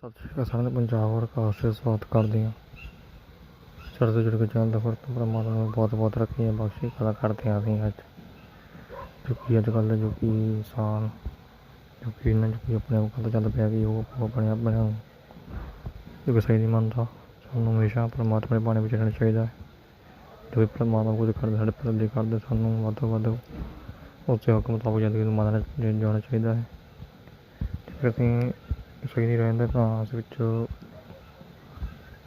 ਸਤਿ ਸ਼੍ਰੀ ਅਕਾਲ ਸਾਰਿਆਂ ਨੂੰ, ਪੰਜਾਬ ਔਰ ਕਾਸ਼ ਸਵਾਗਤ ਕਰਦੇ ਹਾਂ। ਚੜ੍ਹਦੇ ਜੁੜ ਕੇ ਚੱਲਦਾ ਫਿਰ ਤੋਂ ਪਰਮਾਤਮਾ ਨੂੰ ਬਹੁਤ ਬਹੁਤ ਰੱਖੀਆਂ ਬਖਸ਼ੀ ਕਲਾ ਕਰਦੇ ਹਾਂ ਅਸੀਂ ਅੱਜ। ਜੋ ਕਿ ਅੱਜ ਕੱਲ੍ਹ ਜੋ ਕਿ ਇਨਸਾਨ, ਜੋ ਕਿ ਇਹਨਾਂ ਜੋ ਕਿ ਆਪਣੇ ਆਪ ਕਰਦਾ ਚੱਲ ਪਿਆ ਕਿ ਉਹ ਆਪਣੇ ਆਪਣੇ ਨੂੰ ਜੋ ਕਿ ਸਹੀ ਨਹੀਂ ਮੰਨਦਾ। ਸਾਨੂੰ ਹਮੇਸ਼ਾ ਪਰਮਾਤਮਾ ਦੇ ਬਾਣੇ ਵਿੱਚ ਰਹਿਣਾ ਚਾਹੀਦਾ ਹੈ। ਜੋ ਵੀ ਪਰਮਾਤਮਾ ਕੁਝ ਕਰਦਾ, ਸਾਡੇ ਪਰਦੇ ਕਰਦੇ, ਸਾਨੂੰ ਵੱਧ ਤੋਂ ਵੱਧ ਉਸੇ ਦੇ ਹੁਕਮ ਮੁਤਾਬਕ ਜ਼ਿੰਦਗੀ ਨੂੰ ਮੰਨਣਾ, ਜਾਣਾ ਚਾਹੀਦਾ ਹੈ। ਜੇਕਰ ਅਸੀਂ ਸਹੀ ਨਹੀਂ ਰਹਿੰਦਾ ਤਾਂ ਇਸ ਵਿੱਚ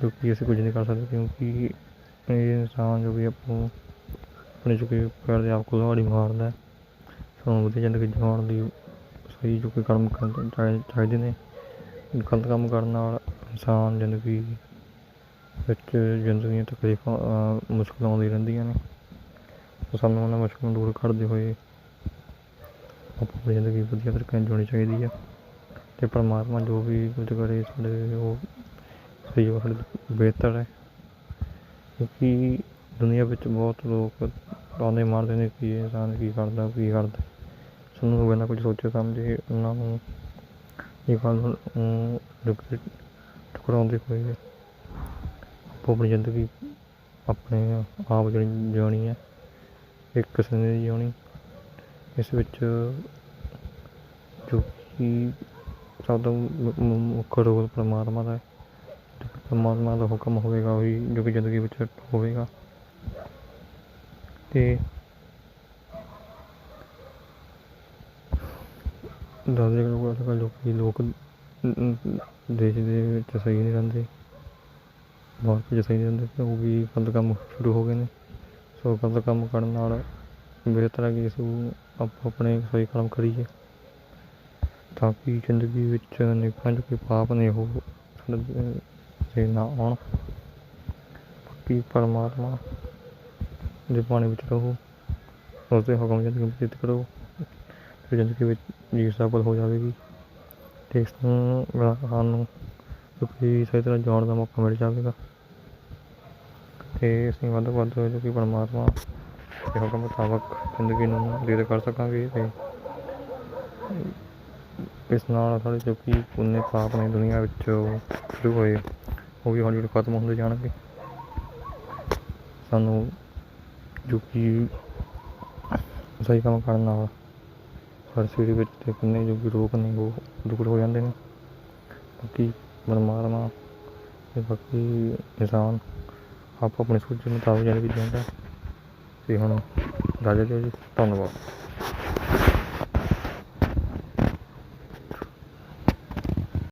ਜੋ ਕਿ ਅਸੀਂ ਕੁਝ ਨਹੀਂ ਕਰ ਸਕਦੇ ਕਿਉਂਕਿ ਇਹ ਇਨਸਾਨ ਜੋ ਵੀ ਆਪੋ ਆਪਣੇ ਜੋ ਕਿ ਪੈਰ ਦੇ ਆਪ ਕੁਲਹਾੜੀ ਮਾਰਦਾ ਸਾਨੂੰ ਵਧੀਆ ਜ਼ਿੰਦਗੀ ਜਿਉਣ ਲਈ ਸਹੀ ਜੋ ਕਿ ਕਰਮ ਕਰਨੇ ਚਾਹੀਦੇ ਨੇ। ਗਲਤ ਕੰਮ ਕਰਨ ਨਾਲ ਇਨਸਾਨ ਜ਼ਿੰਦਗੀ ਵਿੱਚ ਜ਼ਿੰਦਗੀ ਦੀਆਂ ਤਕਲੀਫਾਂ ਅਹ, ਮੁਸ਼ਕਲਾਂ ਆਉਂਦੀਆਂ ਰਹਿੰਦੀਆਂ ਨੇ। ਸਾਨੂੰ ਉਹਨਾਂ ਮੁਸ਼ਕਲਾਂ ਨੂੰ ਦੂਰ ਕਰਦੇ ਹੋਏ ਆਪਾਂ ਆਪਣੀ ਜ਼ਿੰਦਗੀ ਵਧੀਆ ਤਰੀਕੇ ਨਾਲ ਜਿਉਣੀ ਚਾਹੀਦੀ ਹੈ। ਤੇ ਪਰਮਾਤਮਾ ਜੋ ਵੀ ਕੁਝ ਕਰੇ ਸਾਡੇ ਉਹ ਸਹੀ ਉਹ ਸਾਡੇ ਬਿਹਤਰ ਹੈ। ਕਿਉਂਕਿ ਦੁਨੀਆ ਵਿੱਚ ਬਹੁਤ ਲੋਕ ਤਾਨੇ ਮਾਰਦੇ ਨੇ ਕਿ ਇਹ ਇਨਸਾਨ ਕੀ ਕਰਦਾ ਕੀ ਕਰਦਾ। ਸਾਨੂੰ ਬਿਨਾਂ ਕੁਝ ਸੋਚੇ ਸਮਝੇ ਉਹਨਾਂ ਨੂੰ ਇਹ ਗੱਲ ਨੂੰ ਅਮ, ਹੋਏ ਆਪੋ ਆਪਣੀ ਜ਼ਿੰਦਗੀ ਆਪਣੇ ਆਪ ਜਿਹੜੀ ਜਿਉਣੀ ਹੈ ਇੱਕ ਕਿਸਮ ਦੀ ਜਿਉਣੀ। ਇਸ ਵਿੱਚ ਜੋ ਕਿ ਸਭ ਤੋਂ ਮੁੱਖ ਰੋਲ ਪਰਮਾਤਮਾ ਦਾ। ਹੈ ਪਰਮਾਤਮਾ ਦਾ ਹੁਕਮ ਹੋਵੇਗਾ, ਉਹੀ ਜੋ ਕਿ ਜ਼ਿੰਦਗੀ ਵਿੱਚ ਹੋਵੇਗਾ। ਅਤੇ ਦੱਸਦੇ ਲੋਕ ਅੱਜ ਕੱਲ੍ਹ ਲੋਕੀ, ਲੋਕ ਦੇਸ਼ ਦੇ ਵਿੱਚ ਸਹੀ ਨਹੀਂ ਰਹਿੰਦੇ। ਬਾਹਰ ਵਿੱਚ ਸਹੀ ਨਹੀਂ ਰਹਿੰਦੇ, ਤੇ ਉਹ ਵੀ ਗਲਤ ਕੰਮ ਸ਼ੁਰੂ ਹੋ ਗਏ ਨੇ। ਸੋ ਗਲਤ ਕੰਮ ਕਰਨ ਨਾਲ ਬਿਹਤਰ ਹੈ ਕਿ ਇਸ ਨੂੰ ਆਪੋ ਆਪਣੇ ਸਹੀ ਕੰਮ ਕਰੀਏ। ਤਾਂ ਕਿ ਜ਼ਿੰਦਗੀ ਵਿੱਚ ਅਨੇਕਾਂ ਜੋ ਕਿ ਪਾਪ ਨੇ ਉਹ ਸਾਡੇ ਨਾ ਆਉਣ। ਬਾਕੀ ਪਰਮਾਤਮਾ ਦੇ ਬਾਣੇ ਵਿੱਚ ਰਹੋ ਉਸ ਦੇ ਹੁਕਮ ਜ਼ਿੰਦਗੀ ਬਤੀਤ ਕਰੋ, ਤੇ ਜ਼ਿੰਦਗੀ ਵਿੱਚ ਜੀ ਸਫਲ ਹੋ ਜਾਵੇਗੀ। ਤੇ ਇਸ ਨੂੰ ਰਾ- ਸਾਨੂੰ ਜੋ ਸਹੀ ਤਰ੍ਹਾਂ ਜਾਣ ਦਾ ਮੌਕਾ ਮਿਲ ਜਾਵੇਗਾ। ਤੇ ਅਸੀਂ ਵੱਧ ਤੋਂ ਵੱਧ ਜੋ ਕਿ ਪਰਮਾਤਮਾ ਦੇ ਹੁਕਮ ਮੁਤਾਬਕ ਜ਼ਿੰਦਗੀ ਨੂੰ ਬਤੀਤ ਕਰ ਸਕਾਂਗੇ ਤੇ ਇਸ ਨਾਲ ਸਾਡੇ ਜੋ ਕਿ ਪੁੰਨੇ ਪਾਪ ਨੇ ਦੁਨੀਆ ਵਿੱਚ ਉਹ ਸ਼ੁਰੂ ਹੋਏ, ਉਹ ਵੀ ਹੌਲੀ ਹੌਲੀ ਖਤਮ ਹੁੰਦੇ ਜਾਣਗੇ। ਸਾਨੂੰ ਜੋ ਕਿ ਸਹੀ ਕੰਮ ਕਰਨ ਨਾਲ ਸਾਡੇ ਸਰੀਰ ਵਿੱਚ ਤੇ ਕਿੰਨੇ ਜੋ ਕਿ ਰੋਗ ਨੇ ਉਹ ਦੂਰ ਹੋ ਜਾਂਦੇ ਨੇ। ਬਾਕੀ ਪਰਮਾਤਮਾ ਤੇ ਬਾਕੀ ਇਨਸਾਨ ਆਪੋ ਆਪਣੀ ਸੋਚ ਮੁਤਾਬਕ ਜ਼ਿੰਦਗੀ ਜਿਉਂਦਾ। ਹੈ। ਤੇ ਹੁਣ ਰਾਜਾ ਜੀ, ਧੰਨਵਾਦ।